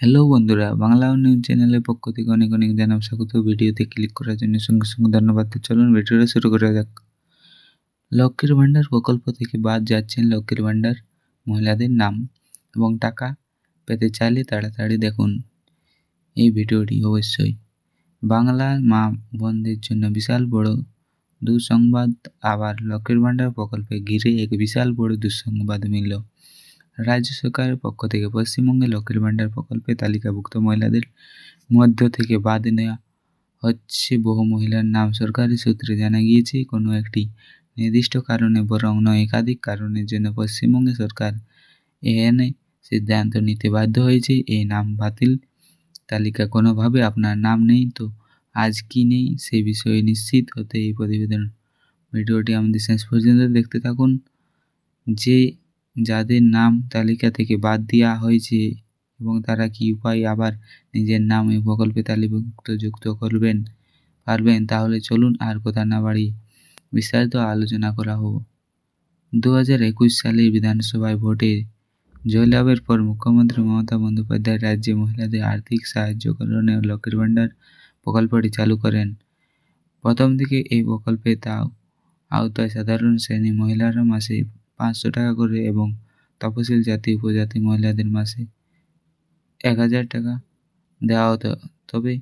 Hello বন্ধুরা, Bangla news চ্যানেলের পক্ষ থেকে অনেক অনেক জানাব স্বাগত। ভিডিওতে ক্লিক করার জন্য সঙ্গে সঙ্গে ধন্যবাদ। চলুন ভিডিওটা শুরু করা যাক। লক্ষ্মীর ভাণ্ডার প্রকল্প থেকে বাদ যাচ্ছেন লক্ষ্মীর ভাণ্ডার মহিলাদের নাম এবং টাকা পেতে চাইলে তাড়াতাড়ি দেখুন এই ভিডিওটি অবশ্যই। বাংলার মা বোনদের জন্য বিশাল বড় দুঃসংবাদ। আবার লক্ষ্মীর ভাণ্ডার প্রকল্পে ঘিরে এক বিশাল বড় দুঃসংবাদ মিলল। রাজ্য সরকারের পক্ষ থেকে পশ্চিমবঙ্গে লক্ষ্মীর ভাণ্ডার প্রকল্পে তালিকাভুক্ত মহিলাদের মধ্য থেকে বাদ নেওয়া হচ্ছে। বহু মহিলার নাম সরকারি সূত্রে জানা গিয়েছে, কোনো একটি নির্দিষ্ট কারণে বরং নয়, একাধিক কারণের জন্য পশ্চিমবঙ্গে সরকার এনে সিদ্ধান্ত নিতে বাধ্য হয়েছে। এই নাম বাতিল তালিকা কোনোভাবে আপনার নাম নেই তো আজ কি নেই সে বিষয়ে নিশ্চিত হতে এই প্রতিবেদন। ভিডিওটি আমাদের শেষ পর্যন্ত দেখতে থাকুন। যে যাদের নাম তালিকা থেকে বাদ দেওয়া হয়েছে এবং তারা কি উপায় আবার নিজের নাম এই প্রকল্পে তালিকাভুক্ত যুক্ত করবেন, পারবেন, তাহলে চলুন আর কথা না বাড়ি বিস্তারিত আলোচনা করা হোক। দু হাজার একুশ সালে বিধানসভায় ভোটে জয়লাভের পর মুখ্যমন্ত্রী মমতা বন্দ্যোপাধ্যায় রাজ্যে মহিলাদের আর্থিক সাহায্য করণে লক্ষ্মীর ভাণ্ডার প্রকল্পটি চালু করেন। প্রথম দিকে এই প্রকল্পে তাও আওতায় সাধারণ শ্রেণি মহিলারা মাসে পাঁচশো টাকা করে এবং তপশিল জাতি, উপজাতি মহিলাদের মাসে এক হাজার টাকা দেওয়া হতো। তবে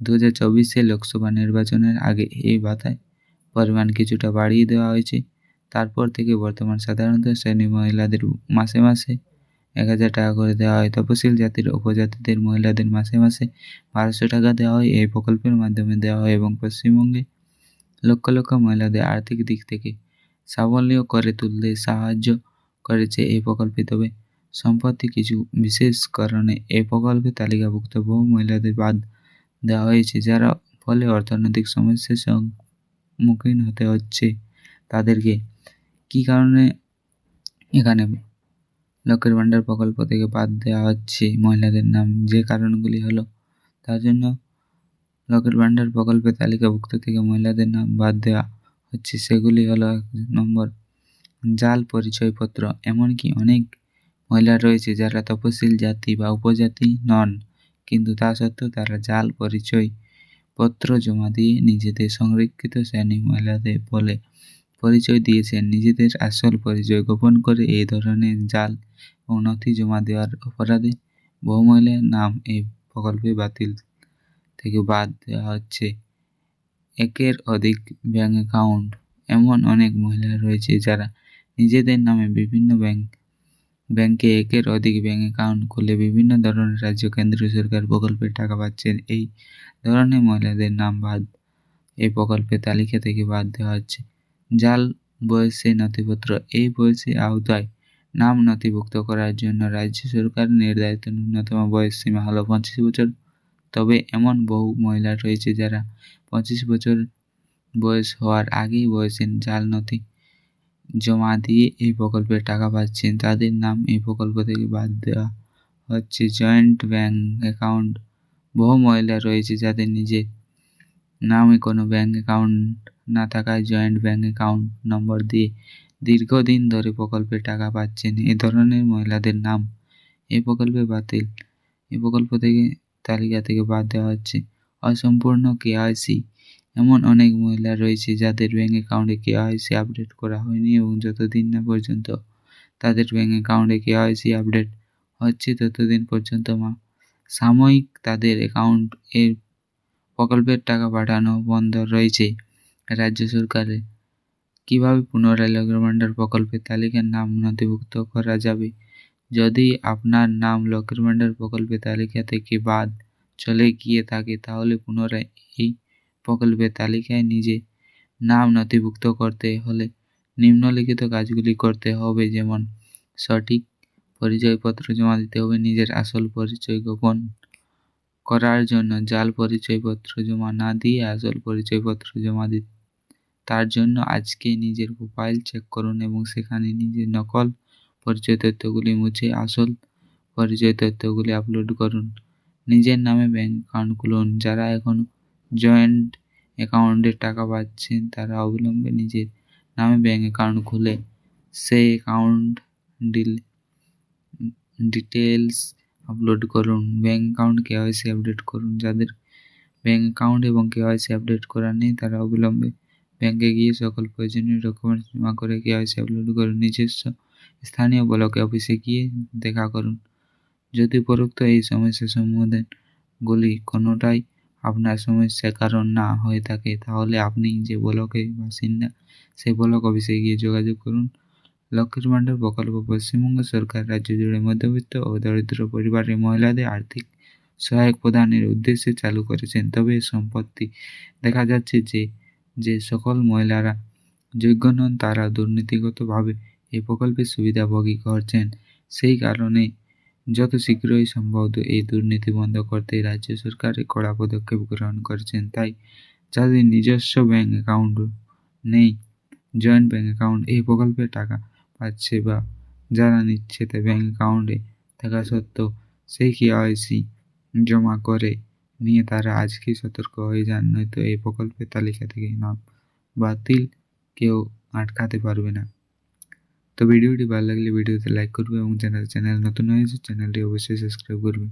দু হাজার চব্বিশে লোকসভা নির্বাচনের আগে এই ভাতায় পরিমাণ কিছুটা বাড়িয়ে দেওয়া হয়েছে। তারপর থেকে বর্তমান সাধারণত শ্রেণি মহিলাদের মাসে মাসে এক হাজার টাকা করে দেওয়া হয়। তপশিল জাতির উপজাতিদের মহিলাদের মাসে মাসে বারোশো টাকা দেওয়া হয়। এই প্রকল্পের মাধ্যমে দেওয়া হয় এবং পশ্চিমবঙ্গে লক্ষ লক্ষ মহিলাদের আর্থিক দিক থেকে স্বাবলম্বী করে তুলতে সাহায্য করেছে এই প্রকল্পে। তবে সম্প্রতি কিছু বিশেষ কারণে এই প্রকল্পে তালিকাভুক্ত বহু মহিলাদের বাদ দেওয়া হয়েছে, যারা ফলে অর্থনৈতিক সমস্যার সম্মুখীন হতে হচ্ছে। তাদেরকে কি কারণে এখানে লক্ষ্মীর ভাণ্ডার প্রকল্প থেকে বাদ দেওয়া হচ্ছে মহিলাদের নাম? যে কারণগুলি হলো, তার জন্য লক্ষ্মীর ভাণ্ডার প্রকল্পে তালিকাভুক্ত থেকে মহিলাদের নাম বাদ দেওয়া হচ্ছে সেগুলি হলো এক নম্বর জাল পরিচয়পত্র, এমনকি অনেক মহিলা রয়েছে যারা তপশিল জাতি বা উপজাতি নন, কিন্তু তা সত্ত্বেও তারা জাল পরিচয় পত্র জমা দিয়ে নিজেদের সংরক্ষিত শ্রেণি মহিলাদের বলে পরিচয় দিয়েছেন। নিজেদের আসল পরিচয় গোপন করে এই ধরনের জাল ও নথি জমা দেওয়ার অপরাধে বহু মহিলার নাম এই প্রকল্পে বাতিল থেকে বাদ দেওয়া হচ্ছে। একের অধিক ব্যাঙ্ক অ্যাকাউন্ট। এমন অনেক মহিলা রয়েছে যারা নিজেদের নামে বিভিন্ন ব্যাংক, ব্যাংকে একের অধিক ব্যাঙ্ক অ্যাকাউন্ট খুলে বিভিন্ন ধরনের রাজ্য, কেন্দ্রীয় সরকার প্রকল্পের টাকা পাচ্ছেন। এই ধরনের মহিলাদের নাম বাদ, এই প্রকল্পের তালিকা থেকে বাদ দেওয়া হচ্ছে। জাল বয়সে নথিপত্র, এই বয়সে আওতায় নাম নথিভুক্ত করার জন্য রাজ্য সরকার নির্ধারিত ন্যূনতম বয়স সীমা হলো পঁচিশ বছর। তবে এমন বহু মহিলা রয়েছে যারা পঁচিশ বছর বয়স হওয়ার আগেই বয়সের জাল নথি জমা দিয়ে এই প্রকল্পের টাকা পাচ্ছেন। তাদের নাম এই প্রকল্প থেকে বাদ দেওয়া হচ্ছে। Joint bank account. বহু মহিলা রয়েছে যাদের নিজের নামে কোনো ব্যাঙ্ক অ্যাকাউন্ট না থাকায় জয়েন্ট ব্যাঙ্ক অ্যাকাউন্ট নম্বর দিয়ে দীর্ঘদিন ধরে প্রকল্পে টাকা পাচ্ছেন। এ ধরনের মহিলাদের নাম এই প্রকল্পে বাতিল। এই প্রকল্প থেকে তালিকা থেকে বাদ দেওয়া হচ্ছে। অসম্পূর্ণ কেআইসি। এমন অনেক মহিলা রয়েছে যাদের ব্যাঙ্ক অ্যাকাউন্টে কেওয়াইসি আপডেট করা হয়নি এবং যতদিন না পর্যন্ত তাদের ব্যাঙ্ক অ্যাকাউন্টে কেওয়াইসি আপডেট হচ্ছে, ততদিন পর্যন্ত মা, সাময়িক তাদের অ্যাকাউন্ট এর প্রকল্পের টাকা পাঠানো বন্ধ রয়েছে। রাজ্য সরকারের কীভাবে পুনরায় লগ্ন ভাণ্ডার প্রকল্পের তালিকার নাম নথিভুক্ত করা যাবে? যদি আপনার নাম লক্ষ্মীর ভাণ্ডার প্রকল্পের তালিকা থেকে বাদ চলে গিয়ে থাকে, তাহলে পুনরায় এই প্রকল্পের তালিকায় নিজে নাম নথিভুক্ত করতে হলে নিম্নলিখিত কাজগুলি করতে হবে, যেমন সঠিক পরিচয়পত্র জমা দিতে হবে, নিজের আসল পরিচয় গোপন করার জন্য জাল পরিচয়পত্র জমা না দিয়ে আসল পরিচয়পত্র জমা দিতে তার জন্য আজকে নিজের প্রোফাইল চেক করুন এবং সেখানে নিজের নকল পরিচয় তথ্যগুলি মুছে আসল পরিচয় তথ্যগুলি আপলোড করুন। নিজের নামে ব্যাঙ্ক অ্যাকাউন্ট খুলুন। যারা এখন জয়েন্ট অ্যাকাউন্টে টাকা পাচ্ছেন, তারা অবিলম্বে নিজের নামে ব্যাঙ্ক অ্যাকাউন্ট খুলে সেই অ্যাকাউন্ট ডিল ডিটেলস আপলোড করুন। ব্যাঙ্ক অ্যাকাউন্ট কেওয়াইসি আপডেট করুন। যাদের ব্যাঙ্ক অ্যাকাউন্ট এবং কেওয়াইসি আপডেট করা নেই, তারা অবিলম্বে ব্যাংকে গিয়ে সকল প্রয়োজনীয় ডকুমেন্টস জমা করে কেওয়াইসি আপলোড করুন নিজস্ব স্থানীয় ব্লক অফিসে গিয়ে দেখা করুন। যদি উপরোক্ত এই সমস্যা সমাধানগুলি কোনোটাই আপনার সমস্যার কারণ না হয়ে থাকে, তাহলে আপনি যে ব্লকের বাসিন্দা সেই ব্লক অফিসে গিয়ে যোগাযোগ করুন। লক্ষ্মীর ভাণ্ডার প্রকল্প পশ্চিমবঙ্গ সরকার রাজ্য জুড়ে মধ্যবিত্ত ও দরিদ্র পরিবারের মহিলাদের আর্থিক সহায়ক প্রদানের উদ্দেশ্যে চালু করেছেন। তবে সম্পত্তি দেখা যাচ্ছে যে যে সকল মহিলারা যোগ্য নন, তারা দুর্নীতিগতভাবে এই প্রকল্পের সুবিধাভোগী করছেন। সেই কারণে যত শীঘ্রই সম্ভব এই দুর্নীতি বন্ধ করতে রাজ্য সরকার কড়া পদক্ষেপ গ্রহণ করেছেন। তাই যাদের নিজস্ব ব্যাঙ্ক অ্যাকাউন্ট নেই, জয়েন্ট ব্যাঙ্ক অ্যাকাউন্ট এই প্রকল্পের টাকা পাচ্ছে বা যারা নিচ্ছে তা ব্যাঙ্ক অ্যাকাউন্টে থাকা সত্ত্বেও সেই কেওয়াইসি জমা করে নিয়ে তারা আজকেই সতর্ক হয়ে যান, নয়তো এই প্রকল্পের তালিকা থেকে নাম বাতিল কেউ আটকাতে পারবে না। তো ভিডিওটি ভালো লাগলে ভিডিওতে লাইক করবে এবং চ্যানেল চ্যানেল নতুন হয়েছে চ্যানেলটি অবশ্যই সাবস্ক্রাইব করবে